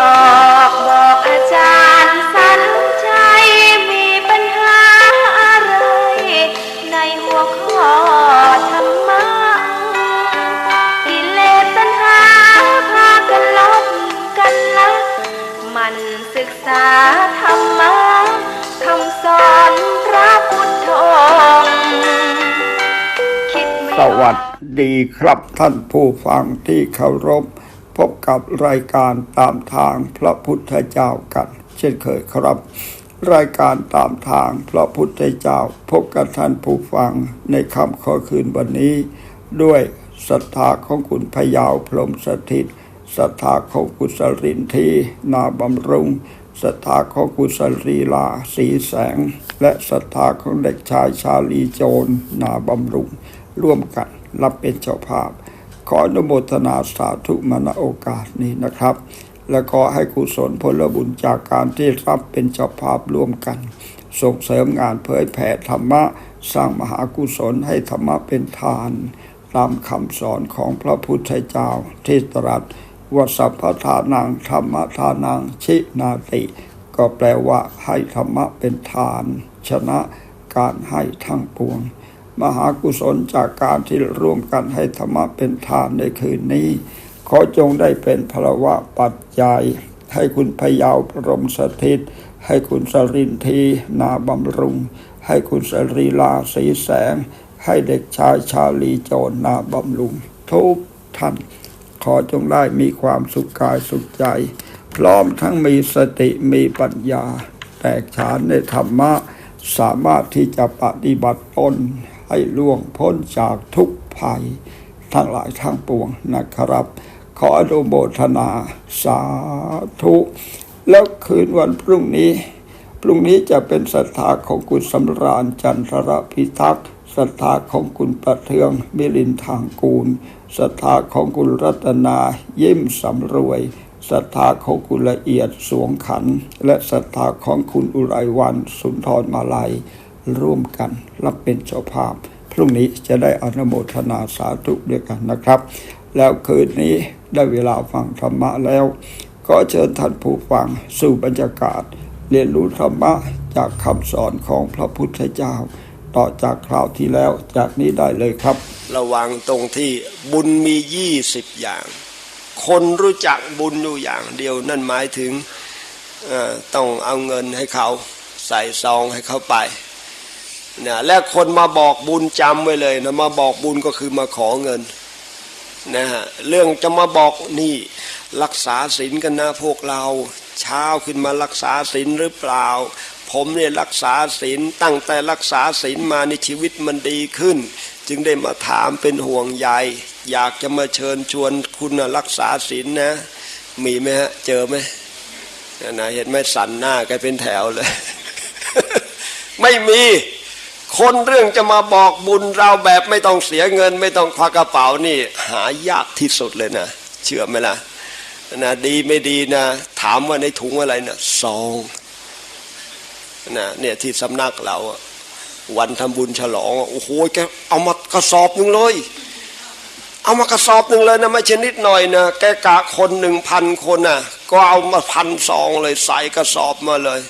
ออกบอกอาจารย์สันใจมีปัญหาอะไร ในหัวข้อธรรมะกิเลสตัณหาพากันลบกันละมันศึกษาธรรมะคำสอนพระพุทธองค์คิดไม่อสวัสดีครับท่านผู้ฟังที่เคารพ พบกับรายการตามทางพระพุทธเจ้ากัน เช่นเคยครับ รายการตามทางพระพุทธเจ้า พบกับท่านผู้ฟังในค่ำคืนคืนวันนี้ ด้วยศรัทธาของคุณพยาวพรมสถิตศรัทธาของกุศรินทีนาบำรุงศรัทธาของกุศลีลาสีแสง และศรัทธาของเด็กชายชาลีโจรนาบำรุง ร่วมกันรับเป็นเจ้าภาพ ขออนุโมทนาสาธุมณโอกาสนี้นะครับ และขอให้กุศลผลบุญจากการที่รับเป็นเจ้าภาพร่วมกัน ส่งเสริมงานเผยแผ่ธรรมะ สร้างมหากุศลให้ธรรมะเป็นทาน ตามคำสอนของพระพุทธเจ้าที่ตรัสว่าสัพพทานังธรรมทานังชินาติ ก็แปลว่าให้ธรรมะเป็นทาน ชนะการให้ทั้งปวง มหากุศลจากการที่ร่วมกันให้ธรรมะเป็นทานในคืนนี้ ขอจงได้เป็นพลวะปัจจัย ให้คุณพยาวพรมสถิต ให้คุณสรินทีนาบำรุง ให้คุณสรีลาสีแสง ให้เด็กชายชาลีโจรนาบำรุง ทุกท่าน ขอจงได้มีความสุขกายสุขใจ พร้อมทั้งมีสติมีปัญญา แตกฉานในธรรมะ สามารถที่จะปฏิบัติตน ให้ล่วงพ้นจากทุกภัย ทั้งหลายทั้งปวงนะครับ ขออนุโมทนาสาธุ แล้วคืนวันพรุ่งนี้ พรุ่งนี้จะเป็นศรัทธาของคุณสำราญจันทรพิทักษ์ศรัทธาของคุณประเทืองมิลินทางกูลศรัทธาของคุณรัตนายิ้มสำรวยศรัทธาของคุณละเอียดสวงขัน และศรัทธาของคุณอุไรวัน สุนทรมาลัย ร่วมกันรับเป็นเจ้าภาพ พรุ่งนี้จะได้อนุโมทนาสาธุด้วยกันนะครับ แล้วคืนนี้ได้เวลาฟังธรรมะแล้ว ก็เชิญท่านผู้ฟังสู่บรรยากาศ เรียนรู้ธรรมะจากคำสอนของพระพุทธเจ้า ต่อจากคราวที่แล้วจากนี้ได้เลยครับ ระวังตรงที่บุญมียี่สิบอย่าง คนรู้จักบุญอยู่อย่างเดียวนั่นหมายถึงต้องเอาเงินให้เขาใส่ซองให้เขาไป นะและคนมาบอกบุญจำไว้เลยนะมาบอกบุญก็คือมาขอเงินนะฮะเรื่องจะมาบอกนี่รักษาศีลกันนะพวกเรา เช้าขึ้นมารักษาศีลหรือเปล่า ผมเนี่ยรักษาศีลตั้งแต่รักษาศีลมาในชีวิตมันดีขึ้น จึงได้มาถามเป็นห่วงใยอยากจะมาเชิญชวนคุณนะรักษาศีลนะ มีไหมฮะเจอไหมนั่นนะเห็นไหมสันหน้ากันเป็นแถวเลย ไม่มี คนเรื่องจะมาบอกบุญเราแบบไม่ต้องเสียเงิน ไม่ต้องควักกระเป๋านี่ หายากที่สุดเลยนะ เชื่อไหมล่ะนะดีไม่ดีนะ ถามว่าในถุงอะไรนะซองนะเนี่ยที่สำนักเราวันทำบุญฉลองโอ้โหแกเอามากระสอบหนึ่งเลย เอามากระสอบหนึ่งเลยนะไม่ชนิดหน่อยนะแกกะคนหนึ่งพันคนน่ะ ก็เอามาพันซองเลยใส่กระสอบมาเลย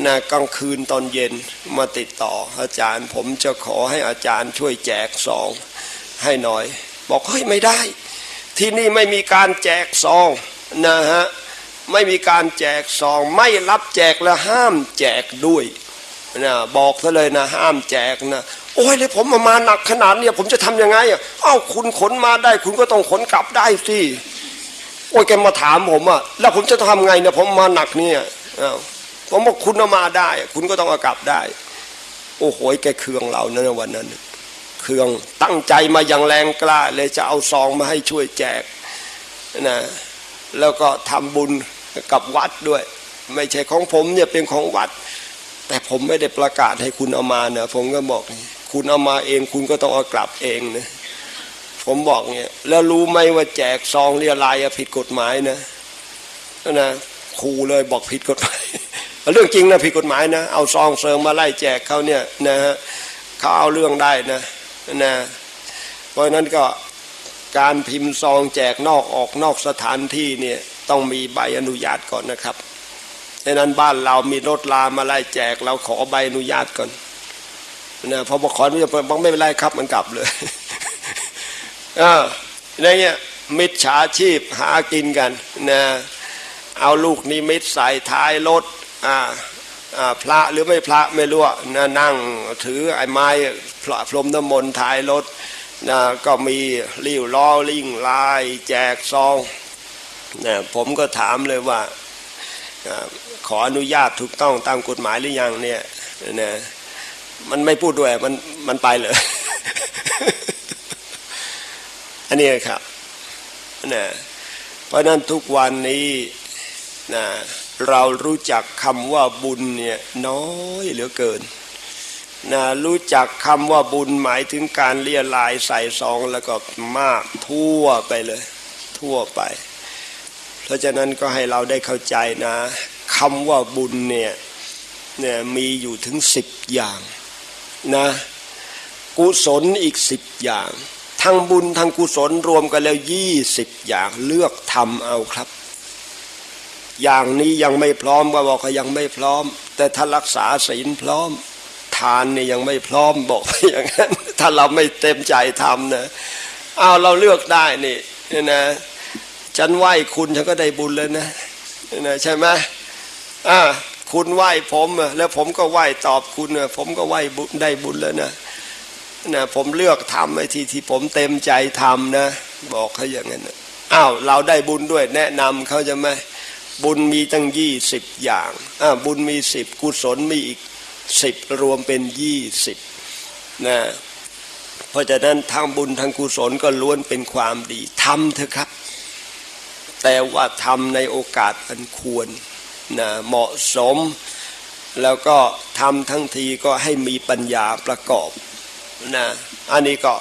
นะกลางคืนตอนเย็นมาติดต่อ อาจารย์ผมจะขอให้อาจารย์ช่วยแจกซองให้หน่อย บอกเฮ้ยไม่ได้ ที่นี่ไม่มีการแจกซองนะฮะไม่มีการแจกซอง ไม่รับแจกและห้ามแจกด้วยนะบอกซะเลยนะห้ามแจกนะโอ้ยเลยผมมามาหนักขนาดเนี้ยผมจะทำยังไงอะเอ้าคุณขนมาได้ คุณก็ต้องขนกลับได้สิโอ้ยแกมาถามผมอะแล้วผมจะทำไงเนี่ยผมมาหนักเนี่ยอ้าว ผมบอกคุณเอามาได้ คุณก็ต้องเอากลับได้ โอ้โหแกเคืองเราเนวันนั้น เครืองตั้งใจมาอย่างแรงกล้า เลยจะเอาซองมาให้ช่วยแจกนะแล้วก็ทำบุญกับวัดด้วย ไม่ใช่ของผมเนี่ยเป็นของวัด แต่ผมไม่ได้ประกาศให้คุณเอามาเนะผมก็บอกคุณเอามาเอง คุณก็ต้องเอากลับเองนะผมบอกเนี่ยแล้วรู้ไหมว่าแจกซองเรียลายผิดกฎหมายนะนะครูเลยบอกผิดกฎหมาย เรื่องจริงนะผิดกฎหมายนะเอาซองเสริมมาไล่แจกเขาเนี่ยนะฮะเขาเอาเรื่องได้นะนะเพราะนั้นก็การพิมพ์ซองแจกนอกออกนอกสถานที่เนี่ยต้องมีใบอนุญาตก่อนนะครับดังนั้นบ้านเรามีรถลามาไล่แจกเราขอใบอนุญาตก่อนนะพอบอกขออนุญาตบอกไม่เป็นไรครับมันกลับเลยอ่าในเงี้ยมิจฉาชีพหากินกันนะเอาลูกนิมิตใส่ท้ายรถ อ่าพระหรือไม่พระไม่รู้นะนั่งถือไอ้ไม้พระพรมน้ำมนต์ท้ายรถนะก็มีริ้วล้อลิงลาย แจกซองนะผมก็ถามเลยว่าขออนุญาตถูกต้องตามกฎหมายหรือยังเนี่ยนะมันไม่พูดด้วยมันมันไปเลย อันนี้ครับนะเพราะฉะนั้นทุกวันนี้นะ เรารู้จักคำว่าบุญเนี่ยน้อยเหลือเกินนะรู้จักคำว่าบุญหมายถึงการเลียลายใส่ซองแล้วก็มากทั่วไปเลย ทั่วไป เพราะฉะนั้นก็ให้เราได้เข้าใจนะคำว่าบุญเนี่ยเนี่ยมีอยู่ถึงสิบอย่างนะกุศลอีกสิบอย่าง ทั้งบุญทั้งกุศลรวมกันแล้วยี่สิบอย่างเลือกทำเอาครับ อย่างนี้ยังไม่พร้อมก็บอกว่ายังไม่พร้อม แต่ถ้ารักษาศีลพร้อม ทานนี่ยังไม่พร้อมบอกอย่างนั้นถ้าเราไม่เต็มใจทำนะเอาวเราเลือกได้นี่นะฉันไหว้คุณฉันก็ได้บุญแล้วนะนะใช่ไหมอ่าคุณไหว้ผมแล้วผมก็ไหว้ตอบคุณอะผมก็ไหว้บุญได้บุญแล้วนะนะผมเลือกทำไอ้ที่ที่ผมเต็มใจทำนะ บอกเขาอย่างนั้นอ้าวเราได้บุญด้วยแนะนำเขาจะไหม บุญมีตั้งยี่สิบอย่างบุญมีสิบกุศลมีอีกสิบรวมเป็นยี่สิบนะเพราะฉะนั้นทั้งบุญทั้งกุศลก็ล้วนเป็นความดีทำเถอะครับ แต่ว่าทำในโอกาสอันควรนะเหมาะสม แล้วก็ทำทั้งทีก็ให้มีปัญญาประกอบนะอันนี้ก็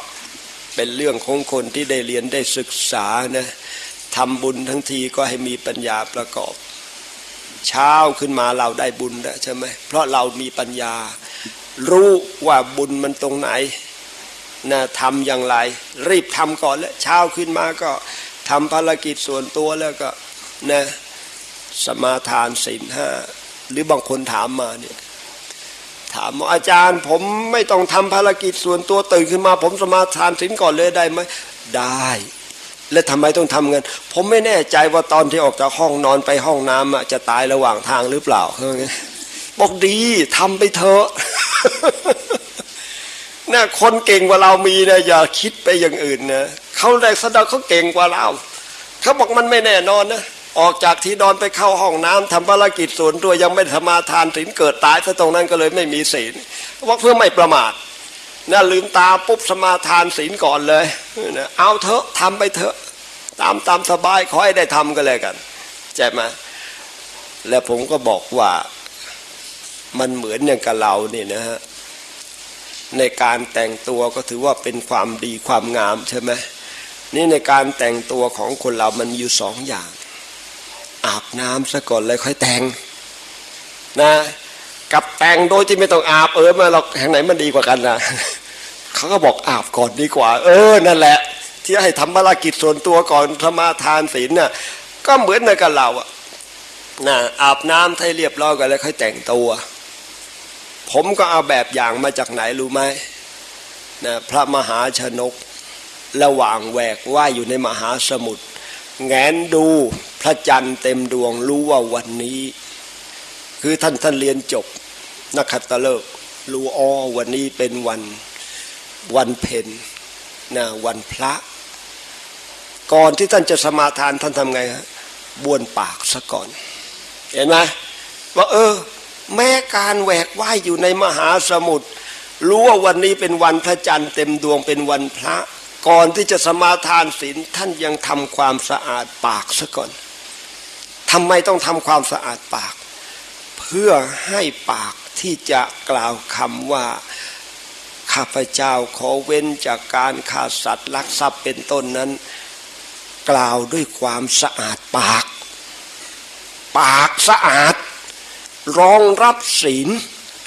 เป็นเรื่องของคนที่ได้เรียนได้ศึกษานะ ทำบุญทั้งทีก็ให้มีปัญญาประกอบ เช้าขึ้นมาเราได้บุญแล้วใช่ไหมเพราะเรามีปัญญา รู้ว่าบุญมันตรงไหนนะทำอย่างไร รีบทำก่อนแล้วเช้าขึ้นมาก็ทำภารกิจส่วนตัวแล้วก็นะสมาทานศีลห้าหรือบางคนถามมาเนี่ยถามว่าอาจารย์ผมไม่ต้องทำภารกิจส่วนตัวตื่นขึ้นมา ผมสมาทานศีลก่อนเลยได้ไหมได้ แล้วทำไมต้องทำเงิน ผมไม่แน่ใจว่าตอนที่ออกจากห้องนอนไปห้องน้ำอะจะตายระหว่างทางหรือเปล่าเขาว่าไงบอกดีทำไปเถอะนะคนเก่งกว่าเรามีนะอย่าคิดไปอย่างอื่นนะเขาแรกสดาเขาเก่งกว่าเราเขาบอกมันไม่แน่นอนนะออกจากที่นอนไปเข้าห้องน้ำทำภารกิจส่วนตัวยังไม่สมาทานศีลเกิดตายซะตรงนั้นก็เลยไม่มีศีลบอกเพื่อไม่ประมาทนะลืมตาปุ๊บสมาทานศีลก่อนเลยนะเอาเถอะทำไปเถอะ ตามตามสบายขอให้ได้ทำก็เลยกันใช่ไหมแล้วผมก็บอกว่ามันเหมือนอย่างกับเราเนี่ยนะฮะในการแต่งตัวก็ถือว่าเป็นความดีความงามใช่ไหมนี่ในการแต่งตัวของคนเรามันอยู่สองอย่าง อาบน้ำซะก่อนเลยค่อยแต่งนะกับแต่งโดยที่ไม่ต้องอาบเออมาเราแห่งไหนมันดีกว่ากันนะเขาก็บอกอาบก่อนดีกว่า เออนั่นแหละ ที่ให้ทำภารกิจส่วนตัวก่อนสมาทานศีลน่ะก็เหมือนกับเราอะนะอาบน้ำให้เรียบร้อยกันแล้วค่อยแต่งตัว ผมก็เอาแบบอย่างมาจากไหนรู้ไหมนะพระมหาชนก ระหว่างแหวกว่ายอยู่ในมหาสมุทรแงนดูพระจันทร์เต็มดวงรู้ว่าวันนี้ คือท่านท่านเรียนจบนักขัตฤกษ์รู้อ้อวันนี้เป็นวันวันเพ็ญนะวันพระ ก่อนที่ท่านจะสมาทานท่านทำไงฮะบ้วนปากซะก่อน เห็นไหมว่าเออ แม้การแหวกว่ายอยู่ในมหาสมุทรรู้ว่าวันนี้เป็นวันพระจันทร์เต็มดวงเป็นวันพระ ก่อนที่จะสมาทานศีลท่านยังทำความสะอาดปากซะก่อนทำไมต้องทำความสะอาดปาก เพื่อให้ปากที่จะกล่าวคำว่าข้าพเจ้าขอเว้นจากการฆ่าสัตว์ลักทรัพย์เป็นต้นนั้น กล่าวด้วยความสะอาดปาก ปากสะอาด รองรับศีล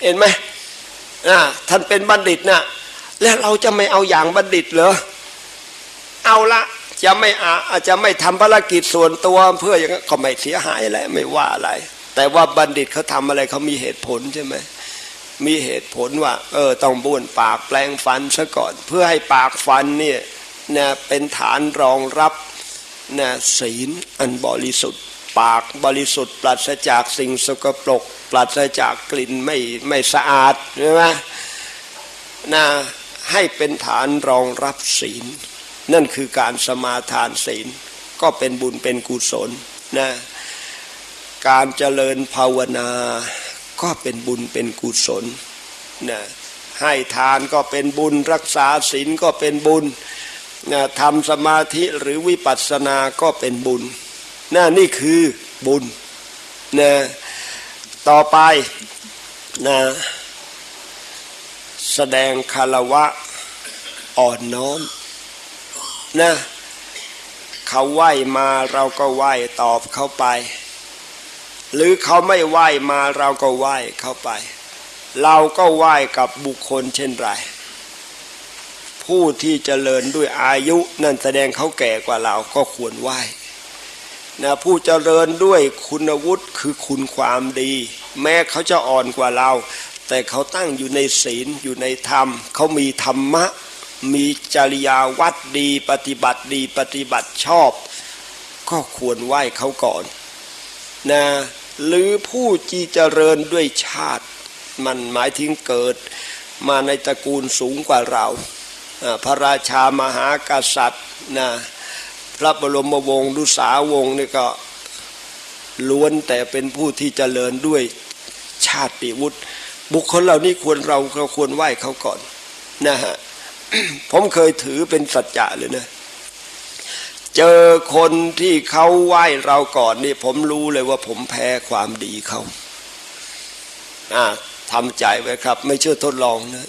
เห็นไหมอ่าท่านเป็นบัณฑิตนะแล้วเราจะไม่เอาอย่างบัณฑิตเหรอเอาละจะไม่อาอาจจะไม่ทำภารกิจส่วนตัวเพื่ออย่างนั้นก็ไม่เสียหายอะไรไม่ว่าอะไร แต่ว่าบัณฑิตเขาทำอะไรเขามีเหตุผลใช่ไหมมีเหตุผลว่า เออต้องบ้วนปากแปลงฟันซะก่อน เพื่อให้ปากฟันเนี่ยนะเป็นฐานรองรับ นะศีลอันบริสุทธิ์ ปากบริสุทธิ์ ปราศจากสิ่งสกปรก ปราศจากกลิ่นไม่ไม่สะอาดใช่ไหมนะให้เป็นฐานรองรับศีล นั่นคือการสมาทานศีล ก็เป็นบุญเป็นกุศลนะการเจริญภาวนาก็เป็นบุญเป็นกุศลนะให้ทานก็เป็นบุญรักษาศีลก็เป็นบุญ ทำสมาธิหรือวิปัสสนาก็เป็นบุญนะนี่คือบุญนะต่อไปนะแสดงคารวะอ่อนน้อมนะเขาไหว้มาเราก็ไหว้ตอบเขาไป หรือเขาไม่ไหว้มาเราก็ไหว้เขาไป เราก็ไหว้กับบุคคลเช่นไร ผู้ที่เจริญด้วยอายุนั่นแสดงเขาแก่กว่าเราก็ควรไหว้นะผู้เจริญด้วยคุณวุฒิคือคุณความดี แม้เขาจะอ่อนกว่าเรา แต่เขาตั้งอยู่ในศีลอยู่ในธรรม เขามีธรรมะ มีจริยาวัดดี ปฏิบัติดีปฏิบัติชอบ ก็ควรไหว้เขาก่อนนะหรือผู้จีเจริญด้วยชาติ มันหมายถึงเกิด มาในตระกูลสูงกว่าเราอ่า พระราชามหากษัตริย์นะพระบรมวงศ์ดุษาวงศ์นี่ก็ล้วนแต่เป็นผู้ที่เจริญด้วยชาติวุฒิบุคคลเหล่านี้ควรเราเราควรไหว้เขาก่อนนะฮะผมเคยถือเป็นสัจจะเลยนะ เจอคนที่เขาไหว้เราก่อนนี่ผมรู้เลยว่าผมแพ้ความดีเขาอ่าทำใจไว้ครับ ไม่เชื่อทดลองนะ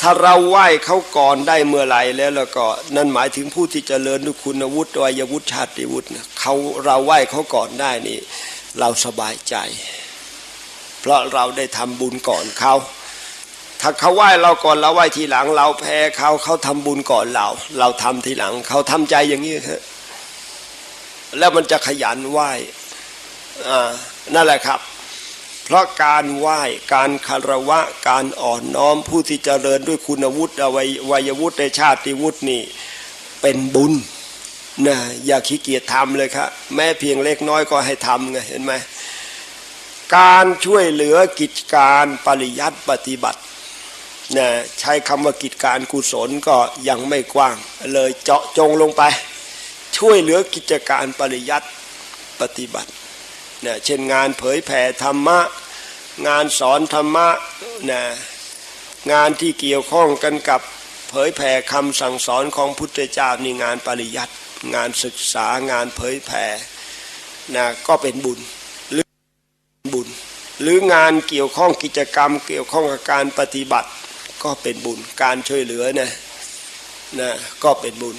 ถ้าเราไหว้เขาก่อนได้เมื่อไหร่แล้วแล้วก็นั่นหมายถึงผู้ที่จเจริญด้วยคุณวุฒิวัยวุฒิชาติวุฒิเขาเราไหว้เขาก่อนได้นี่ เราสบายใจ เพราะเราได้ทำบุญก่อนเขาถ้าเขาไหว้เราก่อนเราไหว้ทีหลัง เราแพ้เขาเขาทำบุญก่อนเรา เราทำทีหลังเขาทำใจอย่างนี้ครับแล้วมันจะขยันไหว้อ่านั่นแหละครับ เพราะการไหว้การคารวะการอ่อนน้อมผู้ที่เจริญด้วยคุณวุฒิวัยวัยวุฒิในชาติวุฒินี่เป็นบุญนะอย่าขี้เกียจทำเลยครับแม้เพียงเล็กน้อยก็ให้ทำไงเห็นไหมการช่วยเหลือกิจการปริยัติปฏิบัตินะใช้คำว่ากิจการกุศลก็ยังไม่กว้าง เลยเจาะจงลงไป ช่วยเหลือกิจการปริยัติปฏิบัติ นะเช่นงานเผยแผ่ธรรมะ งานสอนธรรมะนะงานที่เกี่ยวข้องกันกับเผยแผ่คำสั่งสอนของพุทธเจ้านี่งานปริยัติงานศึกษางานเผยแผ่นะก็เป็นบุญหรือบุญ หรืองานเกี่ยวข้องกิจกรรม เกี่ยวข้องกับการปฏิบัติก็เป็นบุญการช่วยเหลือนะนะก็เป็นบุญ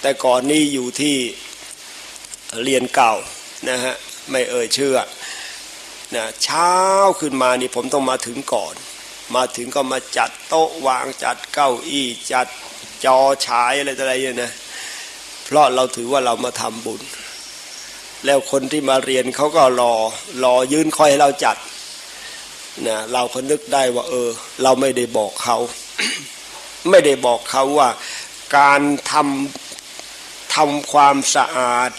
แต่ก่อนนี้อยู่ที่เรียนเก่านะฮะ ไม่เอ่ยเชื่อนะเช้าขึ้นมานี่ผมต้องมาถึงก่อน มาถึงก็มาจัดโต๊ะวางจัดเก้าอี้จัดจอฉายอะไรต่ออะไรเนี่ยนะเพราะเราถือว่าเรามาทำบุญ แล้วคนที่มาเรียนเขาก็รอรอยืนคอยให้เราจัดนะเราก็นึกได้ว่า เออ เราไม่ได้บอกเขา ไม่ได้บอกเขาว่า การทำทำความสะอาด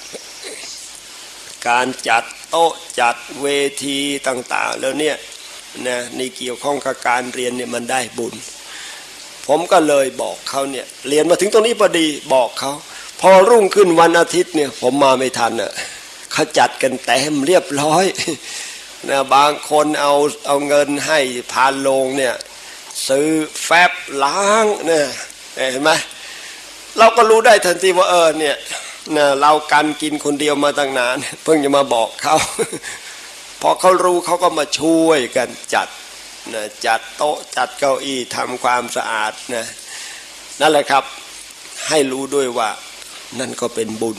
การจัดโต๊ะจัดเวทีต่าง ๆ แล้วเนี่ยนะนี่เกี่ยวข้องกับการเรียนเนี่ยมันได้บุญ ผมก็เลยบอกเขาเนี่ยเรียนมาถึงตรงนี้พอดีบอกเขาพอรุ่งขึ้นวันอาทิตย์เนี่ยผมมาไม่ทันอะเขาจัดกันเต็มเรียบร้อยนะบางคนเอาเอาเงินให้พานโลงเนี่ยซื้อแฟบล้างเนี่ยเห็นไหมเราก็รู้ได้ทันทีว่าเออเนี่ย นะเรากันกินคนเดียวมาตั้งนาน เพิ่งจะมาบอกเขาพอเขารู้เขาก็มาช่วยกันจัดนะจัดโต๊ะจัดเก้าอี้ทำความสะอาดนะนั่นแหละครับให้รู้ด้วยว่านั่นก็เป็นบุญ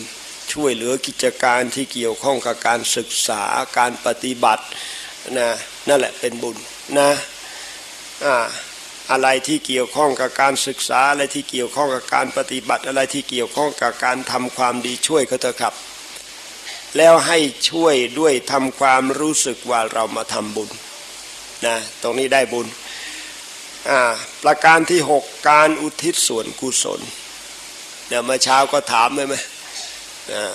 ช่วยเหลือกิจการที่เกี่ยวข้องกับการศึกษาการปฏิบัตินะนั่นแหละเป็นบุญนะอ่า อะไรที่เกี่ยวข้องกับการศึกษาอะไรที่เกี่ยวข้องกับการปฏิบัติอะไรที่เกี่ยวข้องกับการทำความดีช่วยเขาเถอะครับ แล้วให้ช่วยด้วยทำความรู้สึกว่าเรามาทำบุญนะตรงนี้ได้บุญอ่าประการที่หกการอุทิศส่วนกุศลเนี่ยเมื่อเช้าก็ถามเลยไหมอ่า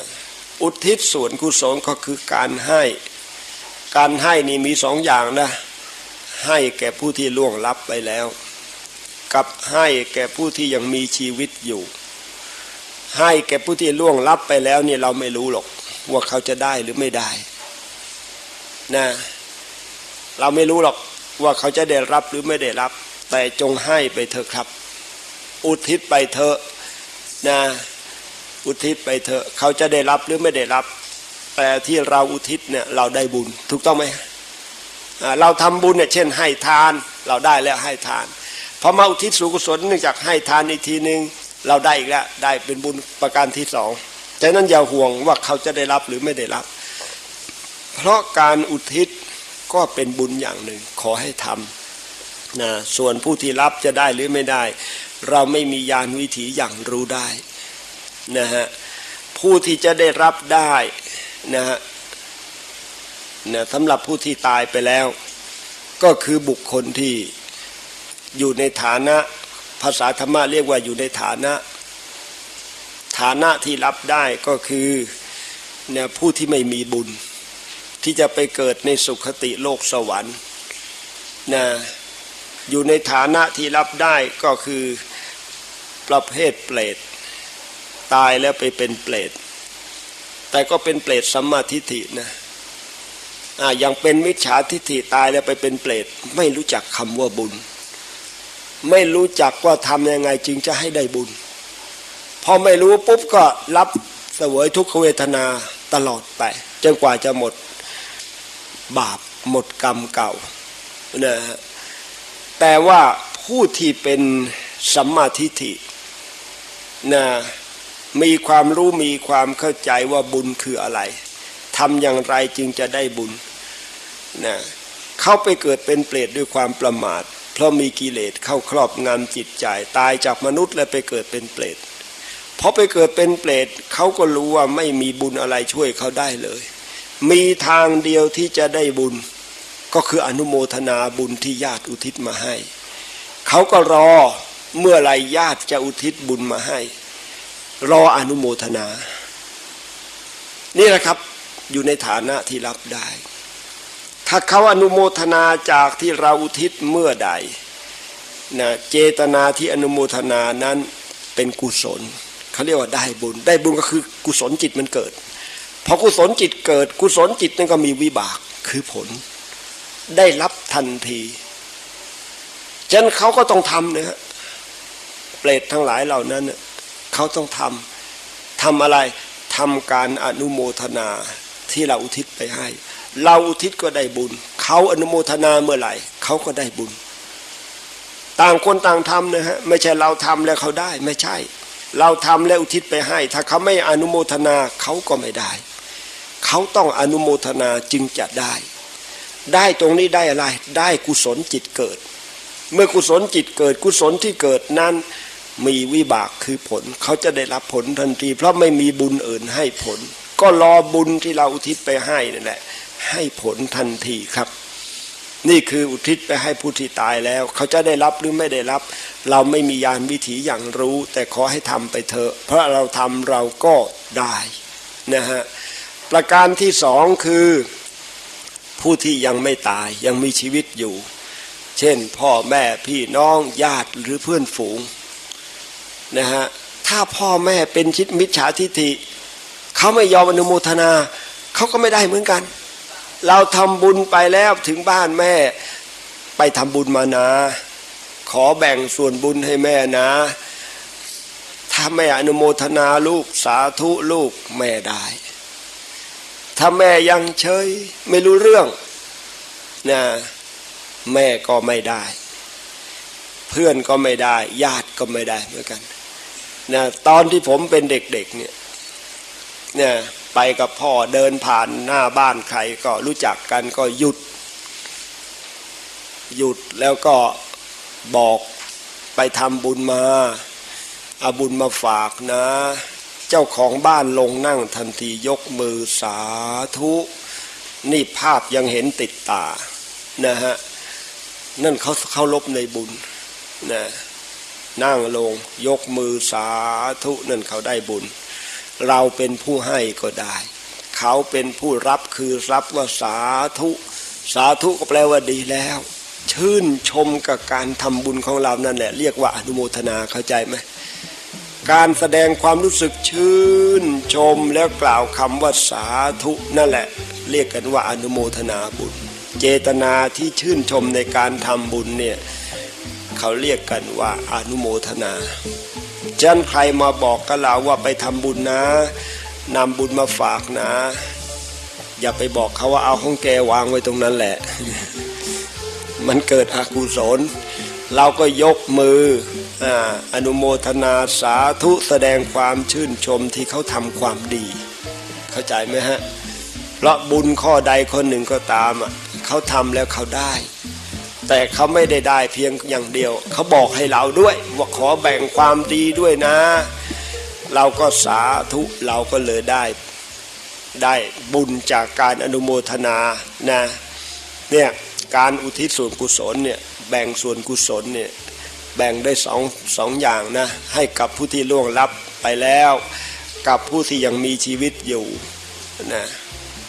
อุทิศส่วนกุศลก็คือการให้ การให้นี่มีสองอย่างนะ ให้แก่ผู้ที่ล่วงลับไปแล้ว กับให้แก่ผู้ที่ยังมีชีวิตอยู่ ให้แก่ผู้ที่ล่วงลับไปแล้วนี่เราไม่รู้หรอกว่าเขาจะได้หรือไม่ได้นะเราไม่รู้หรอกว่าเขาจะได้รับหรือไม่ได้รับ แต่จงให้ไปเถอะครับ อุทิศไปเถอะนะอุทิศไปเถอะเขาจะได้รับหรือไม่ได้รับ แต่ที่เราอุทิศเนี่ยเราได้บุญถูกต้องไหม เราทำบุญเนี่ยเช่นให้ทานเราได้แล้วให้ทานพอมาอุทิศส่วนกุศลเนื่องจากให้ทานอีกทีหนึ่งเราได้อีกแล้วได้เป็นบุญประการที่สองฉะนั้นอย่าห่วงว่าเขาจะได้รับหรือไม่ได้รับ เพราะการอุทิศก็เป็นบุญอย่างหนึ่งขอให้ทำนะส่วนผู้ที่รับจะได้หรือไม่ได้ เราไม่มียานวิถีอย่างรู้ได้นะฮะผู้ที่จะได้รับได้นะฮะ นะสำหรับผู้ที่ตายไปแล้ว ก็คือบุคคลที่อยู่ในฐานะภาษาธรรมะเรียกว่าอยู่ในฐานะ ฐานะที่รับได้ก็คือเนี่ยผู้ที่ไม่มีบุญ ที่จะไปเกิดในสุขติโลกสวรรค์นะอยู่ในฐานะที่รับได้ก็คือประเภทเปรตตายแล้วไปเป็นเปรตแต่ก็เป็นเปรตสัมมาทิฏฐินะ อย่างเป็นมิจฉาทิฏฐิตายแล้วไปเป็นเปรตไม่รู้จักคำว่าบุญ ไม่รู้จักว่าทำยังไงจึงจะให้ได้บุญ พอไม่รู้ปุ๊บก็รับเสวยทุกขเวทนาตลอดไปจนกว่าจะหมดบาปหมดกรรมเก่านะฮะแต่ว่าผู้ที่เป็นสัมมาทิฏฐินะมีความรู้มีความเข้าใจว่าบุญคืออะไรทำอย่างไรจึงจะได้บุญ นะเขาไปเกิดเป็นเปรตด้วยความประมาท เพราะมีกิเลสเข้าครอบงำจิตใจตายจากมนุษย์ แล้วไปเกิดเป็นเปรตพอไปเกิดเป็นเปรตเขาก็รู้ว่าไม่มีบุญอะไรช่วยเขาได้เลย มีทางเดียวที่จะได้บุญ ก็คืออนุโมทนาบุญที่ญาติอุทิศมาให้ เขาก็รอเมื่อไรญาติจะอุทิศบุญมาให้ รออนุโมทนา นี่แหละครับอยู่ในฐานะที่รับได้ ถ้าเขาอนุโมทนาจากที่เราอุทิศเมื่อใดนะเจตนาที่อนุโมทนานั้นเป็นกุศลเขาเรียกว่าได้บุญ ได้บุญก็คือกุศลจิตมันเกิดพอกุศลจิตเกิด กุศลจิตนั่นก็มีวิบากคือผล ได้รับทันทีฉะนั้นเขาก็ต้องทำนะฮะเปรตทั้งหลายเหล่านั้นเขาต้องทำทำอะไรทำการอนุโมทนาที่เราอุทิศไปให้ เราอุทิศก็ได้บุญ เขาอนุโมทนาเมื่อไหร่เขาก็ได้บุญ ต่างคนต่างทำนะฮะไม่ใช่เราทำแล้วเขาได้ไม่ใช่ เราทำแล้วอุทิศไปให้ ถ้าเขาไม่อนุโมทนาเขาก็ไม่ได้ เขาต้องอนุโมทนาจึงจะได้ ได้ตรงนี้ได้อะไร ได้กุศลจิตเกิด เมื่อกุศลจิตเกิดกุศลที่เกิดนั้นมีวิบากคือผล เขาจะได้รับผลทันที เพราะไม่มีบุญอื่นให้ผล ก็รอบุญที่เราอุทิศไปให้นั่นแหละ ให้ผลทันทีครับ นี่คืออุทิศไปให้ผู้ที่ตายแล้ว เขาจะได้รับหรือไม่ได้รับ เราไม่มียานวิถีอย่างรู้ แต่ขอให้ทำไปเถอะเพราะเราทำเราก็ได้นะฮะประการที่สองคือ ผู้ที่ยังไม่ตายยังมีชีวิตอยู่ เช่น พ่อแม่พี่น้องญาติหรือเพื่อนฝูงนะฮะถ้าพ่อแม่เป็นชิดมิจฉาทิฏฐิเขาไม่ยอมอนุโมทนา เขาก็ไม่ได้เหมือนกัน เราทำบุญไปแล้วถึงบ้านแม่ ไปทำบุญมานะ ขอแบ่งส่วนบุญให้แม่นะถ้าแม่อนุโมทนาลูกสาธุลูกแม่ได้ ถ้าแม่ยังเฉยไม่รู้เรื่องนะแม่ก็ไม่ได้ เพื่อนก็ไม่ได้ ญาติก็ไม่ได้เหมือนกันนะตอนที่ผมเป็นเด็กๆเนี่ยเนี่ย ไปกับพ่อเดินผ่านหน้าบ้านใครก็รู้จักกันก็หยุด หยุดแล้วก็บอกไปทำบุญมาเอาบุญมาฝากนะ เจ้าของบ้านลงนั่งทันทียกมือสาธุ นี่ภาพยังเห็นติดตานะฮะนั่นเขาเขาลบในบุญนะนั่งลงยกมือสาธุนั่นเขาได้บุญ เราเป็นผู้ให้ก็ได้ เขาเป็นผู้รับคือรับว่าสาธุ สาธุก็แปลว่าดีแล้ว ชื่นชมกับการทำบุญของเรานั่นแหละเรียกว่าอนุโมทนาเข้าใจไหมการแสดงความรู้สึกชื่นชมแล้วกล่าวคำว่าสาธุนั่นแหละ เรียกกันว่าอนุโมทนาบุญ เจตนาที่ชื่นชมในการทำบุญเนี่ยเขาเรียกกันว่าอนุโมทนา จันใครมาบอกกับเราว่าไปทำบุญนะนำบุญมาฝากนะ อย่าไปบอกเขาว่าเอาของแกวางไว้ตรงนั้นแหละ มันเกิดอกุศล เราก็ยกมืออาอนุโมทนาสาธุแสดงความชื่นชมที่เขาทำความดี เข้าใจไหมฮะเพราะบุญข้อใดข้อหนึ่งก็ตามอะเขาทำแล้วเขาได้ แต่เขาไม่ได้ได้เพียงอย่างเดียว เขาบอกให้เราด้วยว่าขอแบ่งความดีด้วยนะ เราก็สาธุเราก็เลยได้ ได้บุญจากการอนุโมทนานะเนี่ยการอุทิศส่วนกุศลเนี่ยแบ่งส่วนกุศลเนี่ยแบ่งได้สองสองอย่างนะให้กับผู้ที่ล่วงลับไปแล้ว กับผู้ที่ยังมีชีวิตอยู่นะ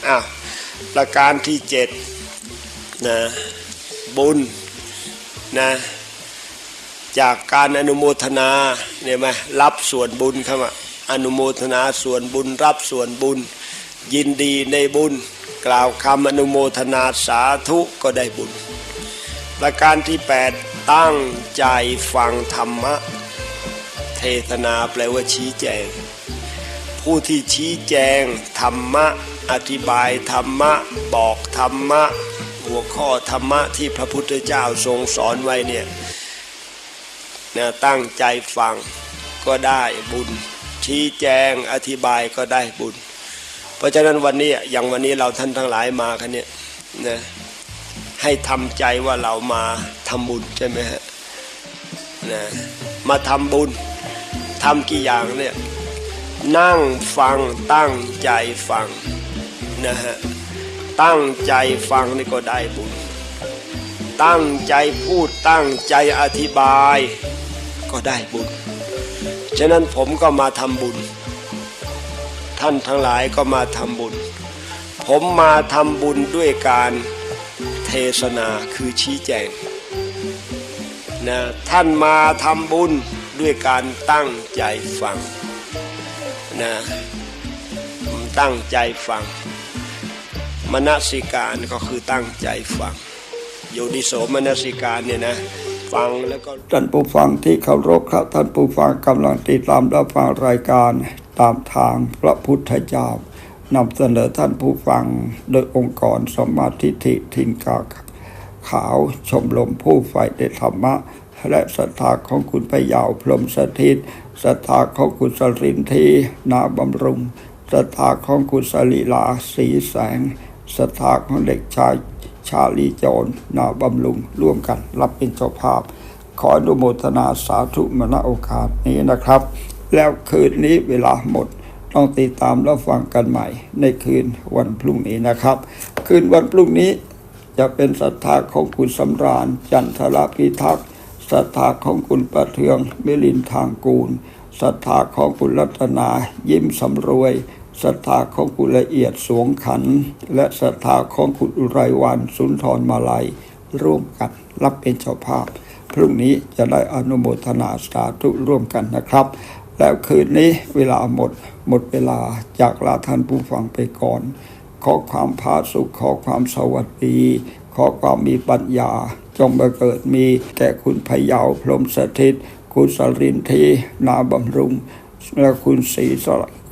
อะประการที่เจ็ดนะ บุญนะจากการอนุโมทนาเนี่ยไหมรับส่วนบุญเข้ามาอนุโมทนาส่วนบุญรับส่วนบุญ ยินดีในบุญ กล่าวคำอนุโมทนาสาธุก็ได้บุญ ประการที่ 8 ตั้งใจฟังธรรมะ เทศนาแปลว่าชี้แจง ผู้ที่ชี้แจงธรรมะ อธิบายธรรมะ บอกธรรมะ หัวข้อธรรมะที่พระพุทธเจ้าทรงสอนไว้เนี่ยนะตั้งใจฟังก็ได้บุญ ชี้แจงอธิบายก็ได้บุญ เพราะฉะนั้นวันนี้อย่างวันนี้เราท่านทั้งหลายมากันเนี่ยนะให้ทำใจว่าเรามาทำบุญใช่ไหมฮะนะมาทำบุญทำกี่อย่างเนี่ยนั่งฟังตั้งใจฟังนะฮะ ตั้งใจฟังนี่ก็ได้บุญ ตั้งใจพูดตั้งใจอธิบายก็ได้บุญ ฉะนั้นผมก็มาทำบุญ ท่านทั้งหลายก็มาทำบุญ ผมมาทำบุญด้วยการเทศนาคือชี้แจงนะท่านมาทำบุญด้วยการตั้งใจฟังนะตั้งใจฟัง มนสิการก็คือตั้งใจฟังโยนิโสมนสิการเนี่ยนะฟังแล้วก็ท่านผู้ฟังที่เคารพครับท่านผู้ฟังกำลังติดตามรับฟังรายการตามทางพระพุทธเจ้านำเสนอท่านผู้ฟังโดยองค์กรสมมาธิฐิทินกาขาวชมรมผู้ใฝ่ในธรรมะ และศรัทธาของคุณพยาวพรมสถิตศรัทธาของคุณสรินทีนาบำรุงศรัทธาของคุณสลีลาสีแสง ศรัทธาของเด็กชายชาลีจรนาบำรุงร่วมกันรับเป็นเจ้าภาพ ขออนุโมทนาสาธุมณโอกาสนี้นะครับ แล้วคืนนี้เวลาหมดต้องติดตามรับฟังกันใหม่ ในคืนวันพรุ่งนี้นะครับ คืนวันพรุ่งนี้จะเป็นศรัทธาของคุณสำราญ จันทรพิทักษ์ศรัทธาของคุณประเทืองมิลินทางกูลศรัทธาของคุณรัตนา ยิ้มสำรวย ศรัทธาของคุณละเอียดสวงขัน และศรัทธาของคุณอุไรวันสุนทรมาลัย ร่วมกันรับเป็นเจ้าภาพ พรุ่งนี้จะได้อนุโมทนาสาธุร่วมกันนะครับ แล้วคืนนี้เวลาหมดหมดเวลาจากลาท่านผู้ฟังไปก่อน ขอความพาสุขขอความสวัสดี ขอความมีปัญญา จงบังเกิดมีแก่คุณพยาวพรมสถิต คุณสรินทีนาบำรุง และคุณศรีสระ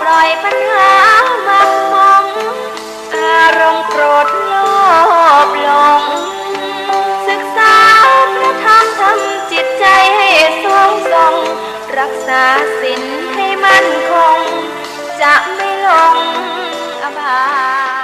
ปล่อยปัญหามักมองอารมณ์โกรธโลภหลงศึกษาพระธรรมทำจิตใจให้สวงทรง รักษาศีลให้มั่นคง จะไม่ลงอบาย